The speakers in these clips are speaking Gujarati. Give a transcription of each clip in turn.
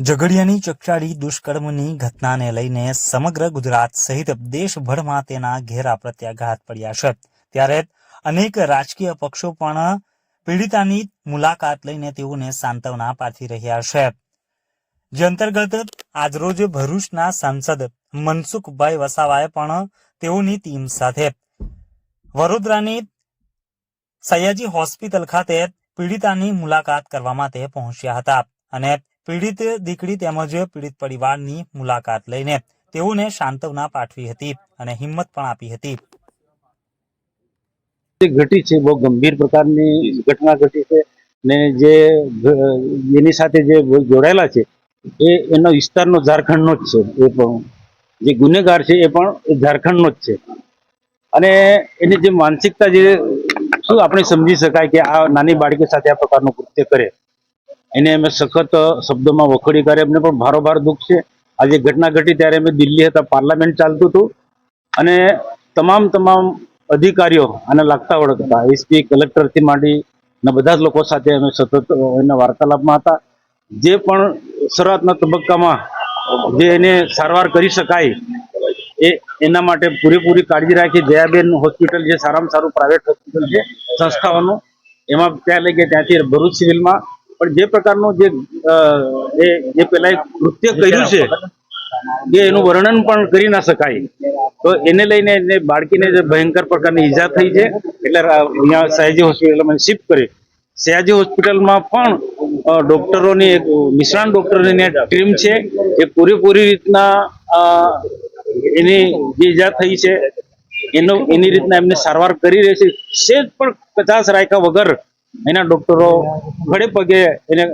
ઝઘડિયાની ચકચારી દુષ્કર્મની ઘટનાને લઈને સમગ્ર ગુજરાત સહિત દેશભરમાં તેના ઘેરા પ્રત્યાઘાત પડ્યા છે. ત્યારે અનેક રાજકીય પક્ષો પણ પીડિતાની મુલાકાત લઈને તેઓને સાંત્વના પાઠવી રહ્યા છે. જે અંતર્ગત આજરોજ ભરૂચના સાંસદ મનસુખભાઈ વસાવાએ પણ તેઓની ટીમ સાથે વડોદરાની સયાજી હોસ્પિટલ ખાતે પીડિતાની મુલાકાત કરવા માટે પહોંચ્યા હતા અને પીડિત દીકરી તેમજ પીડિત પરિવારની મુલાકાત લઈને તેઓને સાંત્વના પાઠવી હતી અને હિંમત પણ આપી હતી. જે ઘટી છે, બહુ ગંભીર પ્રકારની ઘટના ઘટી છે ને જે, એની સાથે જે જોડાયેલા છે, એ એનો વિસ્તારનો ઝારખંડનો જ છે, એ પણ. જે ગુનેગાર છે, એ પણ ઝારખંડનો જ છે. અને એની જે માનસિકતા જે શું આપણે સમજી શકાય કે આ નાની બાળકી સાથે આ પ્રકારનું કૃત્ય કરે? એને અમે સખત શબ્દોમાં વખોડી કરી એમને પણ ભારોભાર દુઃખ છે. આજે ઘટના ઘટી ત્યારે અમે દિલ્હી હતા. પાર્લામેન્ટ ચાલતું હતું. અને તમામ તમામ અધિકારીઓ આને લાગતા ઓળખતા એસપી, કલેક્ટરથી માંડી ને બધા જ લોકો સાથે અમે સતત એના વાર્તાલાપમાં હતા. જે પણ શરૂઆતના તબક્કામાં જે એને સારવાર કરી શકાય એ એના માટે પૂરેપૂરી કાળજી રાખી. જયાબેન હોસ્પિટલ જે સારામાં સારું પ્રાઇવેટ હોસ્પિટલ છે, સંસ્થાઓનું, એમાં ત્યાં લઈ ગયા. ત્યાંથી ભરૂચ સિવિલમાં પણ જે પ્રકારનું જે જે પેલા કૃત્ય કર્યું છે કે એનું વર્ણન પણ કરી ના શકાય. તો એને લઈને એને બાળકીને જે ભયંકર પ્રકારની ઈજા થઈ છે, એટલે અહીંયા સયાજી હોસ્પિટલમાં શિફ્ટ કરી. સયાજી હોસ્પિટલમાં પણ ડોક્ટરોની એક નિષ્ણાંત ડોક્ટરોની ટીમ છે, એ પૂરેપૂરી રીતના એની જે ઈજા થઈ છે, એનો, એની રીતના એમને સારવાર કરી રહી છે. સેજ પણ કચાશ રાખ્યા વગર એના ડોક્ટરો ખડે પગે એને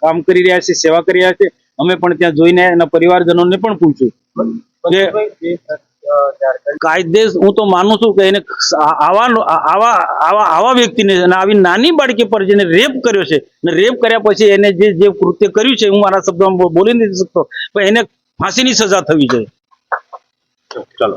કામ કરી રહ્યા છે, સેવા કરી રહ્યા છે. અમે પણ ત્યાં જોઈને એના પરિવારજનોને પણ પૂછ્યું. કે કાયદેસ, હું તો માનું છું કે એને આવા આવા આવા આવા વ્યક્તિને આવી નાની બાળકી પર જેને રેપ કર્યો છે, અને રેપ કર્યા પછી એને જે જે કૃત્ય કર્યું છે, હું મારા શબ્દમાં બોલી નથી શકતો, પણ એને ફાંસીની સજા થવી જોઈએ. ચાલો.